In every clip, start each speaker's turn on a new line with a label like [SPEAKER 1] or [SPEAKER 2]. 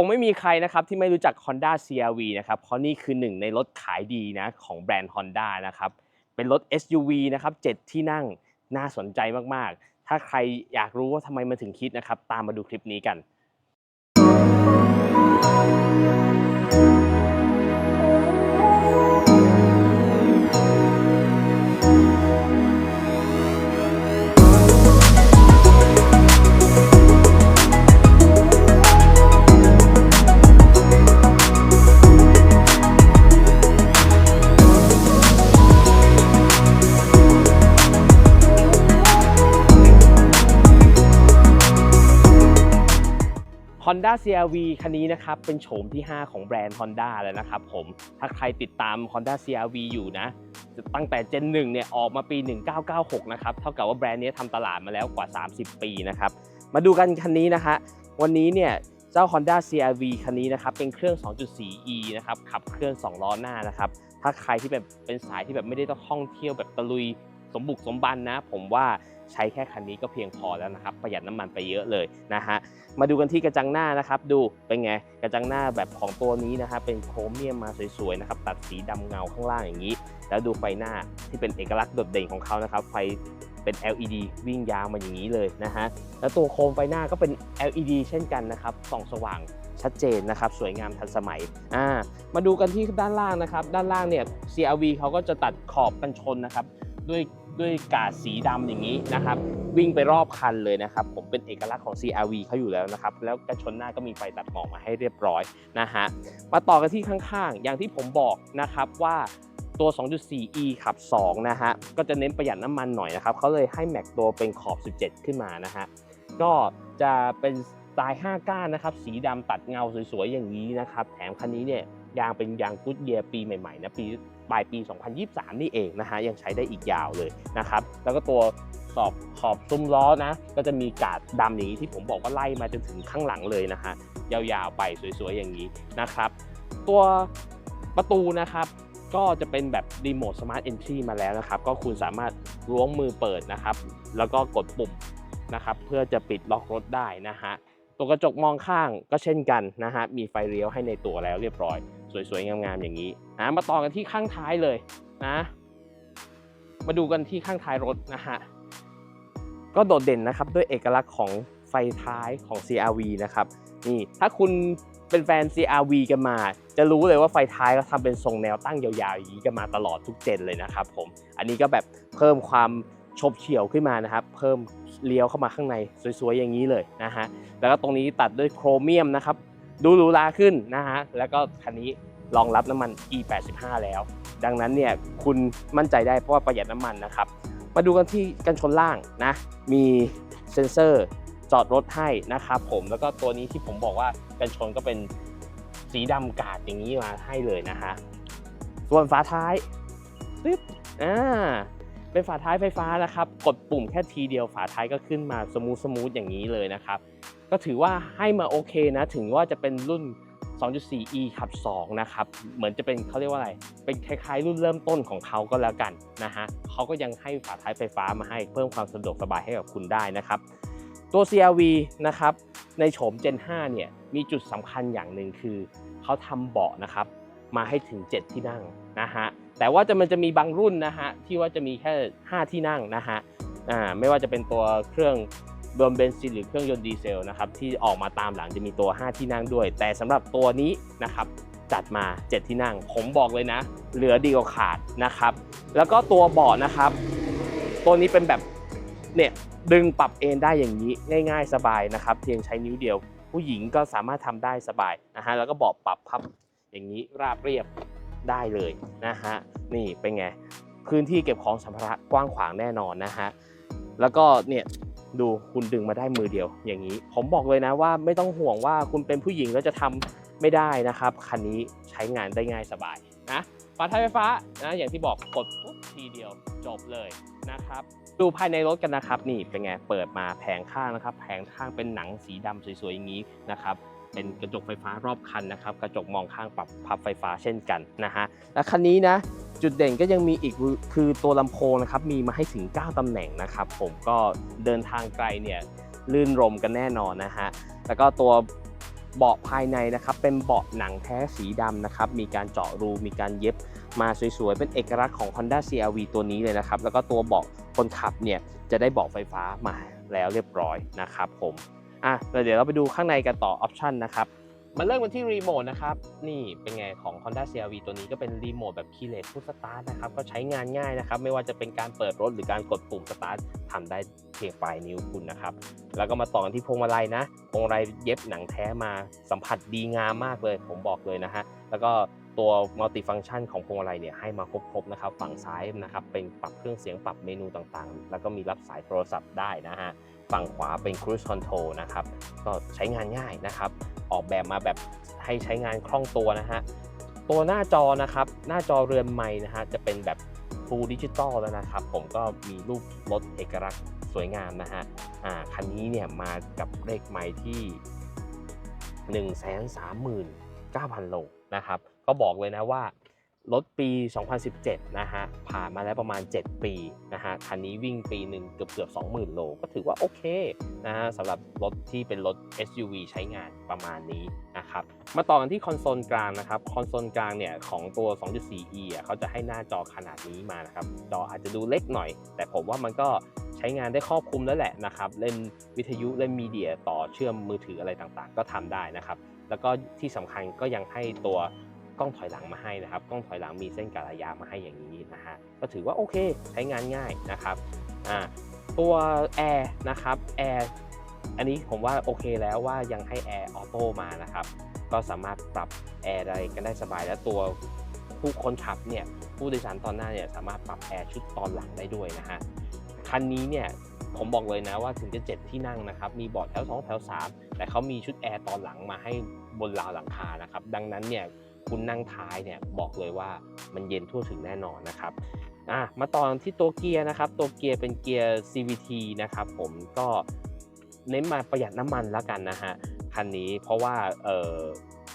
[SPEAKER 1] คงไม่มีใครนะครับที่ไม่รู้จัก Honda CRV นะครับเพราะนี่คือหนึ่งในรถขายดีนะของแบรนด์ Honda นะครับเป็นรถ SUV นะครับ7ที่นั่งน่าสนใจมากๆ ถ้าใครอยากรู้ว่าทำไมมันถึงคิดนะครับ ตามมาดูคลิปนี้กัน Honda CRV คันนี้นะครับ เป็นโฉมที่ 5 ของแบรนด์ Honda แล้วนะครับผม ถ้าใครติดตาม Honda CRV อยู่นะ ตั้งแต่ Gen 1เนี่ย ออกมาปี 1996 นะครับ เท่ากับว่าแบรนด์นี้ทำตลาดมาแล้วกว่า 30 ปีนะครับ มาดูกันคันนี้นะฮะ วันนี้เนี่ยเจ้า Honda CRV คันนี้นะครับ เป็นเครื่อง 2.4e นะครับ ขับเครื่อง 2 ล้อหน้านะครับ ถ้าใครที่แบบเป็นสายที่แบบไม่ได้ต้องท่องเที่ยวแบบตะลุยสมบุกสมบันนะ ผมว่า ใช้แค่คันนี้ก็เพียงพอแล้วนะครับ ประหยัดน้ำมันไปเยอะเลยนะฮะมาดูกันที่กระจังหน้านะครับดูเป็นไงกระจังหน้าแบบของตัวนี้นะครับเป็นโครเมียมมาสวยๆนะครับตัดสีดำเงาข้างล่างอย่างนี้ แล้วดูไฟหน้าที่เป็นเอกลักษณ์โดดเด่นของเขานะครับไฟเป็น LED วิ่งยาวมาอย่างนี้เลยนะฮะแล้วตัวโคมไฟหน้าก็เป็น LED เช่นกันนะครับส่องสว่างชัดเจนนะครับสวยงามทันสมัยอ่ามาดูกันที่ด้านล่างนะครับ ด้านล่างเนี่ย CRV เขาก็จะตัดขอบกันชนนะครับ ด้วย ด้วยกาดสีดำอย่างนี้นะครับ วิ่งไปรอบคันเลยนะครับ ผมเป็นเอกลักษณ์ของ CRV เขาอยู่แล้วนะครับ แล้วกระชนหน้าก็มีไฟตัดหมอกมาให้เรียบร้อยนะฮะมาต่อกันที่ข้างๆ อย่างที่ผมบอกนะครับว่าตัว 2.4e ขับ 2 นะฮะ ก็จะเน้นประหยัดน้ำมันหน่อยนะครับ เขาเลยให้แม็กตัวเป็นขอบ 17 ขึ้นมานะฮะ ก็จะเป็นสไตล์ 5 ก้านนะครับ สีดำตัดเงาสวยๆ อย่างนี้นะครับ แถมคันนี้เนี่ยยางเป็นยางกุดเยียปีใหม่ๆนะปี ปลายปี 2023 นี่เองนะฮะยังใช้ได้อีกยาวเลยนะครับแล้วก็ตัวสอบขอบซุ้มล้อนะก็จะมีกาดดำอย่างนี้ที่ผมบอกว่าไล่มาจนถึงข้างหลังเลยนะฮะยาวๆไปสวยๆอย่างนี้นะครับตัวประตูนะครับก็จะเป็นแบบรีโมทสมาร์ทเอนทรีมาแล้วนะครับก็คุณสามารถล้วงมือเปิดนะครับ แล้วก็กดปุ่มนะครับเพื่อจะปิดล็อกรถได้นะฮะตัวกระจกมองข้างก็เช่นกันนะฮะมีไฟเลี้ยวให้ในตัวแล้วเรียบร้อย สวยๆ งามๆ อย่างนี้นะมาต่อกันที่ข้างท้ายเลยนะ มาดูกันที่ข้างท้ายรถนะฮะ ก็โดดเด่นนะครับด้วยเอกลักษณ์ของไฟท้ายของ CRV นะครับ นี่ถ้าคุณเป็นแฟน CRV กันมา จะรู้เลยว่าไฟท้ายเขาทำเป็นทรงแนวตั้งยาวๆอย่างนี้กันมาตลอดทุกเจนเลยนะครับผม อันนี้ก็แบบเพิ่มความชบเฉี่ยวขึ้นมานะครับ เพิ่มเลี้ยวเข้ามาข้างในสวยๆอย่างนี้เลยนะฮะ แล้วก็ตรงนี้ตัดด้วยโครเมียมนะครับ ดูหรูหราขึ้นนะฮะแล้วก็คันนี้รองรับน้ำมัน E85 แล้ว ดังนั้นเนี่ยคุณมั่นใจได้เพราะว่าประหยัดน้ำมันนะครับ มาดูกันที่กันชนล่างนะมีเซ็นเซอร์จอดรถให้นะครับผมแล้วก็ตัวนี้ที่ผมบอกว่ากันชนก็เป็นสีดำกาดอย่างนี้มาให้เลยนะฮะส่วนฝาท้ายปึ๊บอ่าเป็นฝาท้ายไฟฟ้านะครับ กดปุ่มแค่ทีเดียวฝาท้ายก็ขึ้นมาสมูทสมูทอย่างนี้เลยนะครับ ก็ถือว่าให้มาโอเคนะ ถึงว่าจะเป็นรุ่น 2.4e ขับ 2 นะครับ เหมือนจะเป็นเขาเรียกว่าอะไร เป็นคล้ายๆ รุ่นเริ่มต้นของเขาก็แล้วกันนะฮะเขาก็ยังให้ฝาท้ายไฟฟ้ามาให้เพิ่มความสะดวกสบายให้กับคุณได้นะครับ ตัว CRV นะครับ ในโฉม Gen 5 เนี่ย มีจุดสำคัญอย่างหนึ่งคือเขาทำเบาะนะครับ มาให้ถึง 7 ที่นั่งนะฮะ แต่ว่าจะมันจะมีบางรุ่นนะฮะ ที่ว่าจะมีแค่ 5 ที่นั่งนะฮะ อ่า ไม่ว่าจะเป็นตัวเครื่อง รวมเบนซินหรือเครื่องยนต์ดีเซลนะครับที่ออกมาตามหลังจะมีตัว 5 ที่นั่งด้วย แต่สำหรับตัวนี้นะครับจัดมา 7 ที่นั่ง ผมบอกเลยนะ เหลือดีกว่าขาดนะครับ แล้วก็ตัวเบาะนะครับ ตัวนี้เป็นแบบเนี่ยดึงปรับเอนได้อย่างนี้ง่าย ๆ สบายนะครับ เพียงใช้นิ้วเดียว ผู้หญิงก็สามารถทำได้สบายนะฮะแล้วก็เบาะปรับพับอย่างนี้ราบเรียบได้เลยนะฮะนี่เป็นไงพื้นที่เก็บของสัมภาระกว้างขวางแน่นอนนะฮะแล้วก็เนี่ย ดูคุณดึงมาได้มือเดียว อย่างนี้ ผมบอกเลยนะว่าไม่ต้องห่วงว่าคุณเป็นผู้หญิงแล้วจะทำไม่ได้นะครับ คันนี้ใช้งานได้ง่ายสบายนะฝาท้ายไฟฟ้านะอย่างที่บอกกดปุ๊บทีเดียวจบเลยนะครับ ดูภายในรถกันนะครับ นี่เป็นไงเปิดมาแผงข้างนะครับ แผงข้างเป็นหนังสีดำสวยๆอย่างนี้นะครับ เป็นกระจกไฟฟ้ารอบคันนะครับ กระจกมองข้างปรับพับไฟฟ้าเช่นกันนะฮะและคันนี้นะจุดเด่นก็ยังมีอีกคือตัวลำโพงนะครับมีมาให้ถึง 9 ตำแหน่งนะครับ ผมก็เดินทางไกลเนี่ยลื่นลมกันแน่นอนนะฮะแล้วก็ตัวเบาะภายในนะครับเป็นเบาะหนังแท้สีดำนะครับมีการเจาะรูมีการเย็บมาสวยๆ เป็นเอกลักษณ์ของ Honda CRV ตัวนี้เลยนะครับ แล้วก็ตัวเบาะคนขับเนี่ยจะได้เบาะไฟฟ้ามาแล้วเรียบร้อยนะครับผม อะเดี๋ยวเราไปดูข้างในกันต่อออปชันนะครับมาเริ่มกันที่รีโมทนะครับ นี่เป็นไงของ Honda CRV ตัวนี้ก็เป็นรีโมทแบบคีย์เลสพุทสตาร์ทนะครับ ก็ใช้งานง่ายนะครับ ไม่ว่าจะเป็นการเปิดรถหรือการกดปุ่มสตาร์ททำได้เพียงปลายนิ้วคุณนะครับ แล้วก็มาต่อกันที่พวงมาลัยนะ พวงมาลัยเย็บหนังแท้มาสัมผัสดีงามมากเลย ผมบอกเลยนะฮะ แล้วก็ตัวมัลติฟัง c t ชันของพวงมาลัยเนี่ยให้มาครบๆนะครับ ฝั่งซ้ายนะครับเป็นปรับเครื่องเสียงปรับเมนูต่างๆ แล้วก็มีรับสายโทรศัพท์ได้นะฮะ ฝั่งขวาเป็น Cruise Control นะครับ ก็ใช้งานง่ายนะครับ ออกแบบมาแบบให้ใช้งานคล่องตัวนะฮะ ตัวหน้าจอนะครับ หน้าจอเรือนไม้นะฮะ จะเป็นแบบ Full Digital แล้วนะครับ ผมก็มีรูปรถเอกลักษณ์สวยงามนะฮะ อ่า คันนี้เนี่ยมากับเลขไม้ที่ 139,000 โลนะครับ ก็บอกเลยนะว่า รถปี 2017 นะฮะ ผ่านมาแล้วประมาณ 7 ปีนะฮะ คันนี้วิ่งปีหนึ่งเกือบเกือบ20,000 โล ก็ถือว่าโอเคนะฮะสำหรับรถที่เป็นรถ SUV ใช้งานประมาณนี้นะครับ มาต่อกันที่คอนโซลกลางนะครับ คอนโซลกลางเนี่ยของตัว 2.4e อะเขาจะให้หน้าจอขนาดนี้มานะครับ จออาจจะดูเล็กหน่อย แต่ผมว่ามันก็ใช้งานได้ครอบคลุมแล้วแหละนะครับ เล่นวิทยุเล่นมีเดียต่อเชื่อมมือถืออะไรต่างๆ ก็ทำได้นะครับ แล้วก็ที่สำคัญก็ยังให้ตัว กล้องถอยหลังมาให้นะครับ กล้องถอยหลังมีเส้นกาลยามาให้อย่างนี้นะฮะ ก็ถือว่าโอเคใช้งานง่ายนะครับ อ่า ตัวแอร์นะครับแอร์อันนี้ผมว่าโอเคแล้วว่ายังให้แอร์ออโต้มานะครับ ก็สามารถปรับแอร์อะไรกันได้สบาย และตัวผู้คนขับเนี่ยผู้โดยสารตอนหน้าเนี่ยสามารถปรับแอร์ชุดตอนหลังได้ด้วยนะฮะ คันนี้เนี่ยผมบอกเลยนะว่าถึงจะเจ็ดที่นั่งนะครับมีเบาะแถว2แถว3แต่เขามีชุดแอร์ตอนหลังมาให้บนราวหลังคานะครับดังนั้นเนี่ย คุณนั่งท้ายเนี่ยบอกเลยว่ามันเย็นทั่วถึงแน่นอนนะครับอะมาต่อที่ตัวเกียร์นะครับ ตัวเกียร์เป็นเกียร์ CVT นะครับผมก็เน้นมาประหยัดน้ำมันแล้วกันนะฮะคันนี้เพราะว่าเอ่อ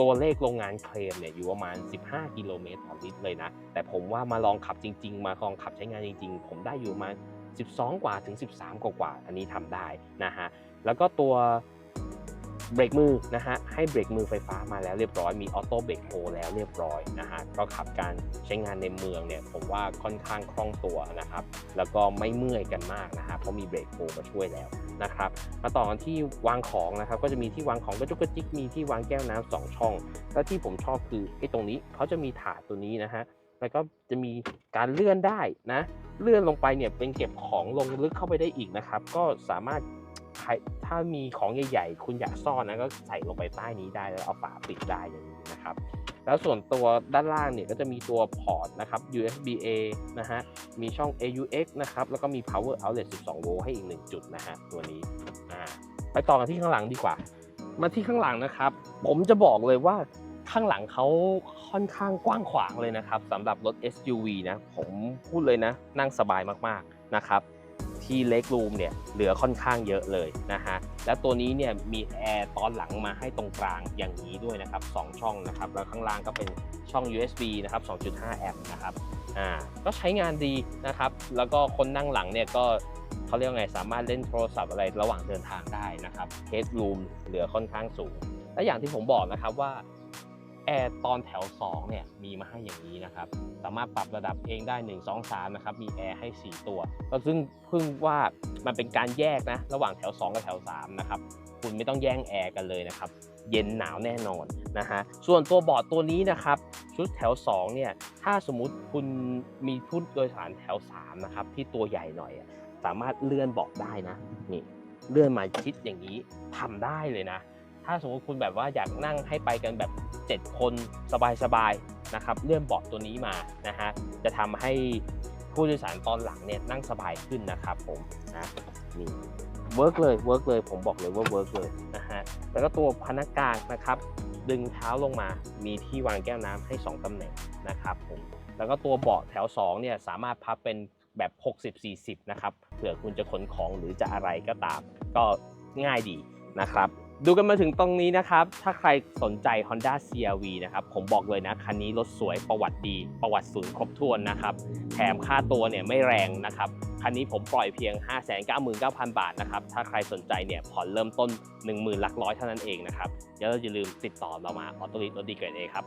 [SPEAKER 1] ตัวเลขโรงงานเคลมเนี่ยอยู่ประมาณ 15 กิโลเมตรต่อลิตรเลยนะ แต่ผมว่ามาลองขับจริง ๆ มาลองขับใช้งานจริง ๆ ผมได้อยู่ประมาณ12 กว่าถึง 13 กว่ากว่าอันนี้ทำได้นะฮะแล้วก็ตัว เบรกมือนะฮะให้เบรกมือไฟฟ้ามาแล้วเรียบร้อยมีออโต้เบรกโฮแล้วเรียบร้อยนะฮะก็ขับการใช้งานในเมืองเนี่ยผมว่าค่อนข้างคล่องตัวนะครับ แล้วก็ไม่เมื่อยกันมากนะฮะเพราะมีเบรกโฮมาช่วยแล้วนะครับมาต่อกันที่วางของนะครับ ก็จะมีที่วางของกระจุกกระจิกมีที่วางแก้วน้ำสองช่อง แล้วที่ผมชอบคือไอ้ตรงนี้เขาจะมีถาดตัวนี้นะฮะแล้วก็จะมีการเลื่อนได้นะ เลื่อนลงไปเนี่ยเป็นเก็บของลงลึกเข้าไปได้อีกนะครับ ก็สามารถ ครถ้ามีของใหญ่ๆ คุณอยากซ่อนนะก็ใส่ลงไปใต้นี้ได้แล้วเอาฝาปิดได้อย่างนี้นะครับ แล้วส่วนตัวด้านล่างเนี่ยก็จะมีตัวพอร์ตนะครับ USB A นะฮะ มีช่อง AUX นะครับ แล้วก็มี power outlet 12 โวลต์ให้อีก 1 จุดนะฮะ ตัวนี้อ่าไปต่อกันที่ข้างหลังดีกว่า มาที่ข้างหลังนะครับ ผมจะบอกเลยว่าข้างหลังเขาค่อนข้างกว้างขวางเลยนะครับสำหรับรถ SUV นะ ผมพูดเลยนะ นั่งสบายมากๆนะครับ ที่เล็กรูมเนี่ยเหลือค่อนข้างเยอะเลยนะฮะแล้วตัวนี้เนี่ยมีแอร์ตอนหลังมาให้ตรงกลางอย่างนี้ด้วยนะครับ 2 ช่องนะครับ แล้วข้างล่างก็เป็นช่อง USB นะครับ 2.5 แอมป์นะครับอ่าก็ใช้งานดีนะครับ แล้วก็คนนั่งหลังเนี่ยก็เขาเรียกว่าไงสามารถเล่นโทรศัพท์อะไรระหว่างเดินทางได้นะครับเฮดรูมเหลือค่อนข้างสูงและอย่างที่ผมบอกนะครับว่า แอร์ตอนแถว 2 เนี่ยมีมาให้อย่างนี้นะครับ สามารถปรับระดับเองได้ 1 2 3 นะครับ มีแอร์ให้ 4 ตัว ก็ซึ่งเพิ่งว่ามันเป็นการแยกนะ ระหว่างแถว 2 กับแถว 3 นะครับ คุณไม่ต้องแย่งแอร์กันเลยนะครับ เย็นหนาวแน่นอนนะฮะ ส่วนตัวบอร์ดตัวนี้นะครับ ชุดแถว 2 เนี่ย ถ้าสมมุติคุณมีผู้โดยสารแถว 3 นะครับ ที่ตัวใหญ่หน่อย สามารถเลื่อนเบาะได้นะ นี่ เลื่อนมาชิดอย่างนี้ทำได้เลยนะ ถ้าสมมติคุณแบบว่าอยากนั่งให้ไปกันแบบ 7 คนสบายๆนะครับเลื่อนเบาะตัวนี้มานะฮะจะทำให้ผู้โดยสารตอนหลังเนี่ยนั่งสบายขึ้นนะครับผมนะนี่เวิร์กเลยเวิร์กเลยผมบอกเลยว่าเวิร์กเลยนะฮะแล้วก็ตัวพนักงานนะครับ ดึงเท้าลงมามีที่วางแก้วน้ำให้ 2ตำแหน่งนะครับผมแล้วก็ตัวเบาะแถว2เนี่ยสามารถพับเป็นแบบ 60-40 นะครับเผื่อคุณจะขนของหรือจะอะไรก็ตาม ก็ง่ายดีนะครับ ดูกันมาถึงตรงนี้นะครับ ถ้าใครสนใจ Honda CRV นะครับ ผมบอกเลยนะ คันนี้รถสวยประวัติดี ประวัติศูนย์ครบถ้วนนะครับ แถมค่าตัวเนี่ยไม่แรงนะครับ คันนี้ผมปล่อยเพียง 599,000 บาทนะครับ ถ้าใครสนใจเนี่ยผ่อนเริ่มต้น 10,000หลักร้อยเท่านั้นเองนะครับแล้วอย่าลืมติดต่อเรามาออโตลิรถดีเกรดเอครับ